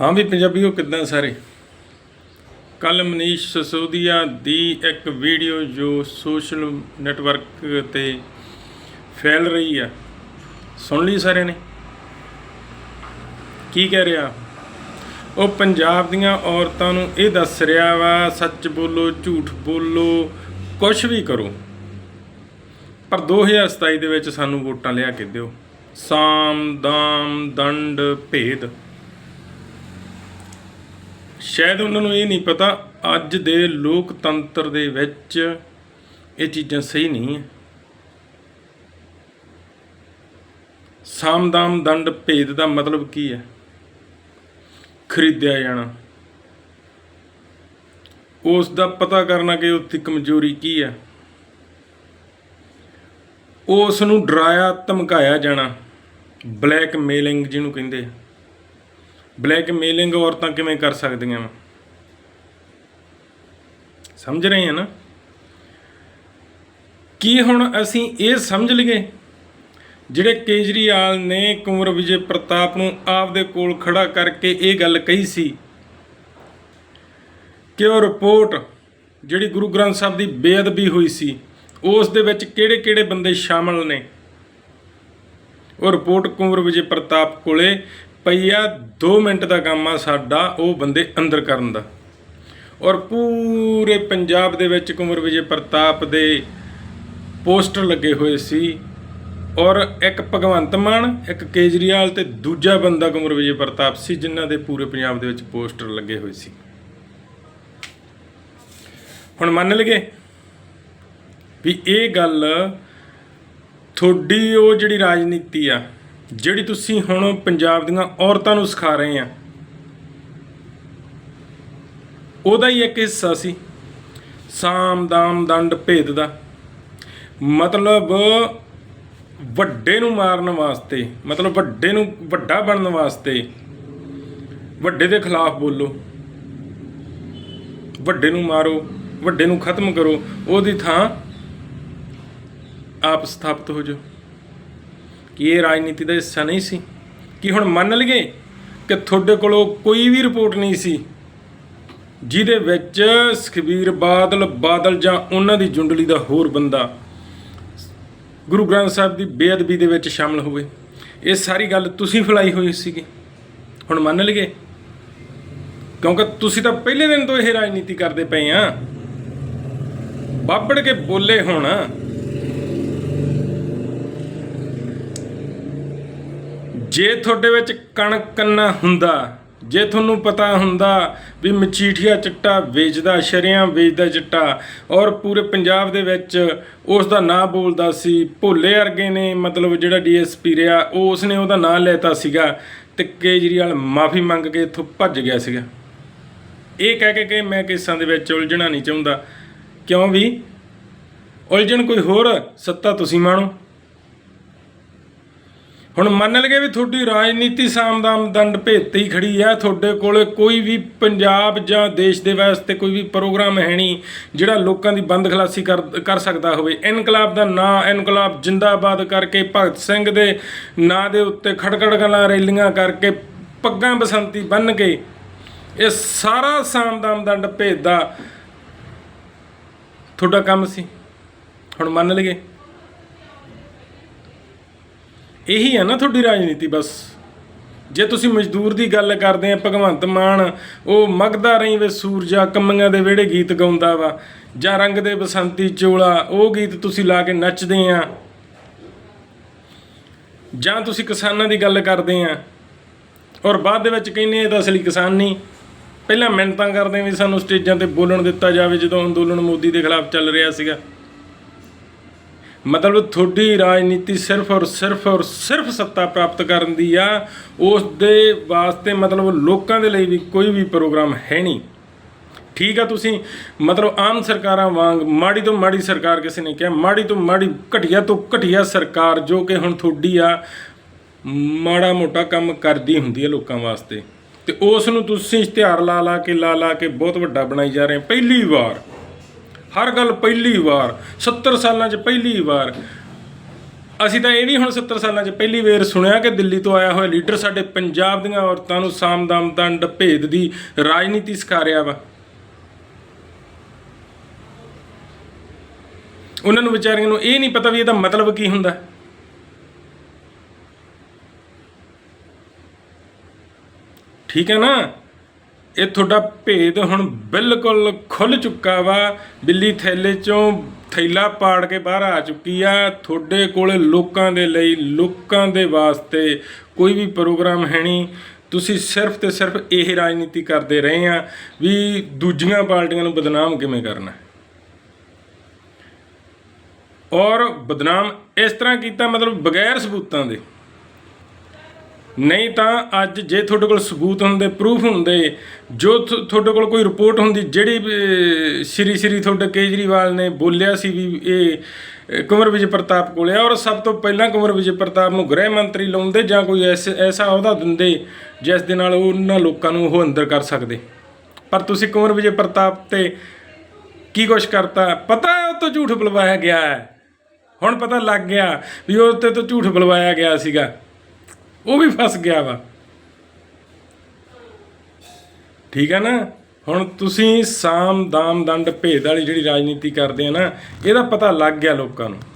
ਹਾਂ ਵੀ ਪੰਜਾਬੀਓ, ਕਿੱਦਾਂ ਸਾਰੇ? ਕੱਲ ਮਨੀਸ਼ ਸਸੋਦੀਆ ਦੀ ਇੱਕ ਵੀਡੀਓ ਜੋ ਸੋਸ਼ਲ ਨੈਟਵਰਕ ਤੇ ਫੈਲ ਰਹੀ ਆ। ਸੁਣ ਲਈ ਸਾਰਿਆਂ ਨੇ? ਕੀ ਕਹਿ ਰਿਹਾ? ਉਹ ਪੰਜਾਬ ਦੀਆਂ ਔਰਤਾਂ ਨੂੰ ਇਹ ਦੱਸ ਰਿਹਾ ਵਾ, ਸੱਚ ਬੋਲੋ, ਝੂਠ ਬੋਲੋ ਕੁਝ ਵੀ ਕਰੋ। ਪਰ 2027 ਦੇ ਵਿੱਚ ਸਾਨੂੰ ਵੋਟਾਂ ਲਿਆ ਕੇ ਦਿਓ। ਸਾਮ, ਦਾਮ, ਦੰਡ, ਭੇਦ। ਸ਼ਾਇਦ ਉਹਨਾਂ ਨੂੰ ਇਹ ਨਹੀਂ ਪਤਾ, ਅੱਜ ਦੇ ਲੋਕਤੰਤਰ ਦੇ ਵਿੱਚ ਇਹ ਚੀਜ਼ਾਂ ਸਹੀ ਨਹੀਂ ਹੈ। ਸਾਮਦਾਮ ਦੰਡ ਭੇਦ ਦਾ ਮਤਲਬ ਕੀ ਹੈ? ਖਰੀਦਿਆ ਜਾਣਾ। ਉਸ ਦਾ ਪਤਾ ਕਰਨਾ ਕਿ ਉੱਥੇ ਕਮਜ਼ੋਰੀ ਕੀ ਹੈ। ਉਸ ਨੂੰ ਡਰਾਇਆ, ਧਮਕਾਇਆ ਜਾਣਾ। ਬਲੈਕਮੇਲਿੰਗ ਜਿਹਨੂੰ ਕਹਿੰਦੇ ਆ। ਬਲੈਕਮੇਲਿੰਗ ਔਰਤਾਂ ਕਿਵੇਂ ਕਰ ਸਕਦੀਆਂ ਵਾ? ਸਮਝ ਰਹੇ ਆ ਨਾ? ਕੀ ਹੁਣ ਅਸੀਂ ਇਹ ਸਮਝ ਲਈਏ? ਜਿਹੜੇ ਕੇਜਰੀਵਾਲ ਨੇ ਕੁੰਵਰ ਵਿਜੇ ਪ੍ਰਤਾਪ ਨੂੰ ਆਪਦੇ ਕੋਲ ਖੜਾ ਕਰਕੇ ਇਹ ਗੱਲ ਕਹੀ ਸੀ ਕਿ ਉਹ ਰਿਪੋਰਟ ਜਿਹੜੀ ਗੁਰੂ ਗ੍ਰੰਥ ਸਾਹਿਬ ਦੀ ਬੇਅਦਬੀ ਹੋਈ ਸੀ, ਉਸ ਦੇ ਵਿੱਚ ਕਿਹੜੇ-ਕਿਹੜੇ ਬੰਦੇ ਸ਼ਾਮਲ ਨੇ? ਉਹ ਰਿਪੋਰਟ ਕੁੰਵਰ ਵਿਜੇ ਪ੍ਰਤਾਪ ਕੋਲੇ ਪਈ ਆ 2 ਮਿੰਟ ਦਾ ਕੰਮ ਆ ਸਾਡਾ, ਉਹ ਬੰਦੇ ਅੰਦਰ ਕਰਨ ਦਾ। ਔਰ ਪੂਰੇ ਪੰਜਾਬ ਦੇ ਵਿੱਚ ਕੁੰਵਰ ਵਿਜੇ ਪ੍ਰਤਾਪ ਦੇ ਪੋਸਟਰ ਲੱਗੇ ਹੋਏ ਸੀ। ਔਰ ਇੱਕ ਭਗਵੰਤ ਮਾਨ, ਇੱਕ ਕੇਜਰੀਵਾਲ ਤੇ ਦੂਜਾ ਬੰਦਾ ਕੁੰਵਰ ਵਿਜੇ ਪ੍ਰਤਾਪ ਸੀ, ਜਿਨ੍ਹਾਂ ਦੇ ਪੂਰੇ ਪੰਜਾਬ ਦੇ ਵਿੱਚ ਪੋਸਟਰ ਲੱਗੇ ਹੋਏ ਸੀ। ਹੁਣ ਮੰਨ ਲਈਏ ਵੀ ਇਹ ਗੱਲ, ਤੁਹਾਡੀ ਉਹ ਜਿਹੜੀ ਰਾਜਨੀਤੀ ਆ ਜਿਹੜੀ ਤੁਸੀਂ ਹੁਣ ਪੰਜਾਬ ਦੀਆਂ ਔਰਤਾਂ ਨੂੰ ਸਿਖਾ ਰਹੇ ਆ, ਉਹਦਾ ਹੀ ਇੱਕ ਹਿੱਸਾ ਸੀ, ਸਾਮ ਦਾਮ ਦੰਡ ਭੇਦ ਦਾ। ਮਤਲਬ ਵੱਡੇ ਨੂੰ ਮਾਰਨ ਵਾਸਤੇ, ਮਤਲਬ ਵੱਡੇ ਨੂੰ ਵੱਡਾ ਬਣਨ ਵਾਸਤੇ ਵੱਡੇ ਦੇ ਖਿਲਾਫ ਬੋਲੋ। ਵੱਡੇ ਨੂੰ ਮਾਰੋ, ਵੱਡੇ ਨੂੰ ਖਤਮ ਕਰੋ, ਉਹਦੀ ਥਾਂ ਆਪ ਸਥਾਪਿਤ ਹੋ ਜਾਓ। ਕਿ ਇਹ ਰਾਜਨੀਤੀ ਦਾ ਹਿੱਸਾ ਨਹੀਂ ਸੀ? ਕਿ ਹੁਣ ਮੰਨ ਲਈਏ ਕਿ ਤੁਹਾਡੇ ਕੋਲੋਂ ਕੋਈ ਵੀ ਰਿਪੋਰਟ ਨਹੀਂ ਸੀ, ਜਿਹਦੇ ਵਿੱਚ ਸੁਖਬੀਰ ਬਾਦਲ ਬਾਦਲ ਜਾਂ ਉਹਨਾਂ ਦੀ ਜੁੰਡਲੀ ਦਾ ਹੋਰ ਬੰਦਾ ਗੁਰੂ ਗ੍ਰੰਥ ਸਾਹਿਬ ਦੀ ਬੇਅਦਬੀ ਦੇ ਵਿੱਚ ਸ਼ਾਮਲ ਹੋਵੇ। ਇਹ ਸਾਰੀ ਗੱਲ ਤੁਸੀਂ ਫੈਲਾਈ ਹੋਈ ਸੀਗੀ। ਹੁਣ ਮੰਨ ਲਈਏ, ਕਿਉਂਕਿ ਤੁਸੀਂ ਤਾਂ ਪਹਿਲੇ ਦਿਨ ਤੋਂ ਇਹ ਰਾਜਨੀਤੀ ਕਰਦੇ ਪਏ ਆ। ਬਾਬੜ ਕੇ ਬੋਲੇ ਹੁਣ। ਜੇ ਤੁਹਾਡੇ ਵਿੱਚ ਕਣਕ ਕੰਨਾ ਹੁੰਦਾ, ਜੇ ਤੁਹਾਨੂੰ ਪਤਾ ਹੁੰਦਾ ਵੀ ਮਚੀਠੀਆ ਚਿੱਟਾ ਵੇਚਦਾ ਸ਼ਰਿਆਂ ਵੇਚਦਾ ਚਿੱਟਾ ਔਰ ਪੂਰੇ ਪੰਜਾਬ ਦੇ ਵਿੱਚ ਉਸ ਦਾ ਨਾਂ ਬੋਲਦਾ ਸੀ, ਭੋਲੇ ਵਰਗੇ ਨੇ ਮਤਲਬ ਜਿਹੜਾ ਡੀਐਸਪੀ ਰਿਹਾ, ਉਹ ਉਸਨੇ ਉਹਦਾ ਨਾਂ ਲੈਤਾ ਸੀਗਾ ਤੇ ਕੇਜਰੀਵਾਲ ਮਾਫੀ ਮੰਗ ਕੇ ਇੱਥੋਂ ਭੱਜ ਗਿਆ ਸੀਗਾ। ਇਹ ਕਹਿ ਕੇ ਕਿ ਮੈਂ ਕੇਸਾਂ ਦੇ ਵਿੱਚ ਉਲਝਣਾ ਨਹੀਂ ਚਾਹੁੰਦਾ। ਕਿਉਂ ਵੀ? ਉਲਝਣ ਕੋਈ ਹੋਰ ਸੱਤਾ ਤੁਸੀਂ ਮਾਣੋ। ਹੁਣ ਮੰਨ ਲਗੇ ਵੀ ਤੁਹਾਡੀ ਰਾਜਨੀਤੀ ਸਾਮਦਾਮ ਦੰਡ ਭੇਤੀ ਹੀ ਖੜੀ ਆ ਤੁਹਾਡੇ ਕੋਲੇ ਕੋਈ ਵੀ ਪੰਜਾਬ ਜਾਂ ਦੇਸ਼ ਦੇ ਵਾਸਤੇ ਕੋਈ ਵੀ ਪ੍ਰੋਗਰਾਮ ਹੈ ਨਹੀਂ ਜਿਹੜਾ ਲੋਕਾਂ ਦੀ ਬੰਦ ਖਲਾਸੀ ਕਰ ਸਕਦਾ ਹੋਵੇ। ਇਨਕਲਾਬ ਦਾ ਨਾਂ, ਇਨਕਲਾਬ ਜਿੰਦਾਬਾਦ ਕਰਕੇ, ਭਗਤ ਸਿੰਘ ਦੇ ਨਾਂ ਦੇ ਉੱਤੇ ਖੜਖੜ ਗਲਾਂ ਰੈਲੀਆਂ ਕਰਕੇ ਪੱਗਾਂ ਬਸੰਤੀ ਬੰਨ ਕੇ ਇਹ ਸਾਰਾ ਸਾਮਦਾਮ ਦੰਡ ਭੇਦ ਦਾ ਤੁਹਾਡਾ ਕੰਮ ਸੀ। ਹੁਣ ਮੰਨ ਲਈਏ ਇਹੀ ਹੈ ਨਾ ਤੁਹਾਡੀ ਰਾਜਨੀਤੀ ਬਸ। ਜੇ ਤੁਸੀਂ ਮਜ਼ਦੂਰ ਦੀ ਗੱਲ ਕਰਦੇ ਆ, ਭਗਵੰਤ ਮਾਨ, ਉਹ ਮਗਦਾ ਰਹੀ ਵੇ ਸੂਰਜਾ ਕੰਮੀਆਂ ਦੇ ਵਿਹੜੇ ਗੀਤ ਗਾਉਂਦਾ ਵਾ। ਜਾਂ ਰੰਗ ਦੇ ਬਸੰਤੀ ਚੋਲਾ, ਉਹ ਗੀਤ ਤੁਸੀਂ ਲਾ ਕੇ ਨੱਚਦੇ ਆ। ਜਾਂ ਤੁਸੀਂ ਕਿਸਾਨਾਂ ਦੀ ਗੱਲ ਕਰਦੇ ਆ। ਔਰ ਬਾਅਦ ਦੇ ਵਿੱਚ ਕਹਿੰਦੇ ਇਹ ਤਾਂ ਅਸਲੀ ਕਿਸਾਨ ਨਹੀਂ। ਪਹਿਲਾਂ ਮਿਹਨਤਾਂ ਕਰਦੇ ਵੀ ਸਾਨੂੰ ਸਟੇਜਾਂ ਤੇ ਬੋਲਣ ਦਿੱਤਾ ਜਾਵੇ, ਜਦੋਂ ਅੰਦੋਲਨ ਮੋਦੀ ਦੇ ਖਿਲਾਫ ਚੱਲ ਰਿਹਾ ਸੀਗਾ। ਮਤਲਬ ਤੁਹਾਡੀ ਰਾਜਨੀਤੀ ਸਿਰਫ ਔਰ ਸਿਰਫ ਔਰ ਸਿਰਫ ਸੱਤਾ ਪ੍ਰਾਪਤ ਕਰਨ ਦੀ ਆ ਉਸ ਦੇ ਵਾਸਤੇ ਮਤਲਬ ਲੋਕਾਂ ਦੇ ਲਈ ਵੀ ਕੋਈ ਵੀ ਪ੍ਰੋਗਰਾਮ ਹੈ ਨਹੀਂ। ਠੀਕ ਆ ਤੁਸੀਂ? ਮਤਲਬ ਆਮ ਸਰਕਾਰਾਂ ਵਾਂਗ, ਮਾੜੀ ਤੋਂ ਮਾੜੀ ਸਰਕਾਰ ਕਿਸੇ ਨੇ ਕਿਹਾ, ਮਾੜੀ ਤੋਂ ਮਾੜੀ, ਘਟੀਆ ਤੋਂ ਘਟੀਆ ਸਰਕਾਰ ਜੋ ਕਿ ਹੁਣ ਤੁਹਾਡੀ ਆ, ਮਾੜਾ ਮੋਟਾ ਕੰਮ ਕਰਦੀ ਹੁੰਦੀ ਹੈ ਲੋਕਾਂ ਵਾਸਤੇ। ਤੇ ਉਸ ਨੂੰ ਤੁਸੀਂ ਇਸ਼ਤਿਹਾਰ ਲਾ ਲਾ ਕੇ ਲਾ ਲਾ ਕੇ ਬਹੁਤ ਵੱਡਾ ਬਣਾਈ ਜਾ ਰਹੇ ਪਹਿਲੀ ਵਾਰ ਹਰ ਗੱਲ ਪਹਿਲੀ ਵਾਰ 70 ਸਾਲਾਂ 'ਚ ਪਹਿਲੀ ਵਾਰ। ਅਸੀਂ ਤਾਂ ਇਹ ਵੀ ਹੁਣ 70 ਸਾਲਾਂ 'ਚ ਪਹਿਲੀ ਵਾਰ ਸੁਣਿਆ ਕਿ ਦਿੱਲੀ ਤੋਂ ਆਇਆ ਹੋਇਆ ਲੀਡਰ ਸਾਡੇ ਪੰਜਾਬ ਦੀਆਂ ਔਰਤਾਂ ਨੂੰ ਸਾਮਦਾਮ ਦੰਡ ਭੇਦ ਦੀ ਰਾਜਨੀਤੀ ਸਿਖਾ ਰਿਹਾ ਵਾ। ਉਹਨਾਂ ਨੂੰ ਵਿਚਾਰੀਆਂ ਨੂੰ ਇਹ ਨਹੀਂ ਪਤਾ ਵੀ ਇਹਦਾ ਮਤਲਬ ਕੀ ਹੁੰਦਾ। ਠੀਕ ਹੈ ਨਾ? ਇਹ ਤੁਹਾਡਾ ਭੇਦ ਹੁਣ ਬਿਲਕੁਲ ਖੁੱਲ ਚੁੱਕਾ ਵਾ। ਬਿੱਲੀ ਥੈਲੇ ਚੋਂ ਥੈਲਾ ਪਾੜ ਕੇ ਬਾਹਰ ਆ ਚੁੱਕੀ ਆ। ਤੁਹਾਡੇ ਕੋਲੇ ਲੋਕਾਂ ਦੇ ਲਈ, ਲੋਕਾਂ ਦੇ ਵਾਸਤੇ ਕੋਈ ਵੀ ਪ੍ਰੋਗਰਾਮ ਹੈ ਨਹੀਂ। ਤੁਸੀਂ ਸਿਰਫ ਤੇ ਸਿਰਫ ਇਹ ਰਾਜਨੀਤੀ ਕਰਦੇ ਰਹੇ ਆ ਵੀ ਦੂਜੀਆਂ ਪਾਰਟੀਆਂ ਨੂੰ ਬਦਨਾਮ ਕਿਵੇਂ ਕਰਨਾ। ਔਰ ਬਦਨਾਮ ਇਸ ਤਰ੍ਹਾਂ ਕੀਤਾ ਮਤਲਬ ਬਗੈਰ ਸਬੂਤਾਂ ਦੇ। ਨਹੀਂ ਤਾਂ ਅੱਜ ਜੇ ਤੁਹਾਡੇ ਕੋਲ ਸਬੂਤ ਹੁੰਦੇ ਪ੍ਰੂਫ ਹੁੰਦੇ ਜੋ ਤੁ- ਤੁਹਾਡੇ ਕੋਲ ਕੋਈ ਰਿਪੋਰਟ ਹੁੰਦੀ ਜਿਹੜੀ ਵੀ, ਸ਼੍ਰੀ ਸ਼੍ਰੀ ਤੁਹਾਡੇ ਕੇਜਰੀਵਾਲ ਨੇ ਬੋਲਿਆ ਸੀ ਵੀ ਇਹ ਅ, ਵਿਜੇ ਪ੍ਰਤਾਪ ਕੋਲੇ ਆ ਔਰ ਸਭ ਤੋਂ ਪਹਿਲਾਂ ਕੁੰਵਰ ਵਿਜੇ ਪ੍ਰਤਾਪ ਨੂੰ ਗ੍ਰਹਿ ਮੰਤਰੀ ਲਾਉਂਦੇ ਜਾਂ ਕੋਈ ਐਸ- ਐਸਾ ਅਹੁਦਾ ਦਿੰਦੇ ਜਿਸ ਦੇ ਨਾਲ ਉਹਨਾਂ ਲੋਕਾਂ ਨੂੰ ਉਹ ਅੰਦਰ ਕਰ ਸਕਦੇ। ਪਰ ਤੁਸੀਂ ਕੁੰਵਰ ਵਿਜੇ ਪ੍ਰਤਾਪ ਤੇ ਕੀ ਕੁਛ ਕਰਤਾ? ਪਤਾ ਹੈ ਉਹ ਤੋਂ ਝੂਠ ਬੁਲਵਾਇਆ ਗਿਆ ਹੈ। ਹੁਣ ਪਤਾ ਲੱਗ ਗਿਆ ਵੀ ਉਹ ਤੇ ਤੋਂ ਝੂਠ ਬੁਲਵਾਇਆ ਗਿਆ ਸੀਗਾ। ਉਹ ਵੀ ਫਸ ਗਿਆ ਵਾ। ਠੀਕ ਹੈ ਨਾ? ਹੁਣ ਤੁਸੀਂ ਸਾਮ ਦਾਮ ਦੰਡ ਭੇਦ ਵਾਲੀ ਜਿਹੜੀ ਰਾਜਨੀਤੀ ਕਰਦੇ ਆ ਨਾ, ਇਹਦਾ ਪਤਾ ਲੱਗ ਗਿਆ ਲੋਕਾਂ ਨੂੰ।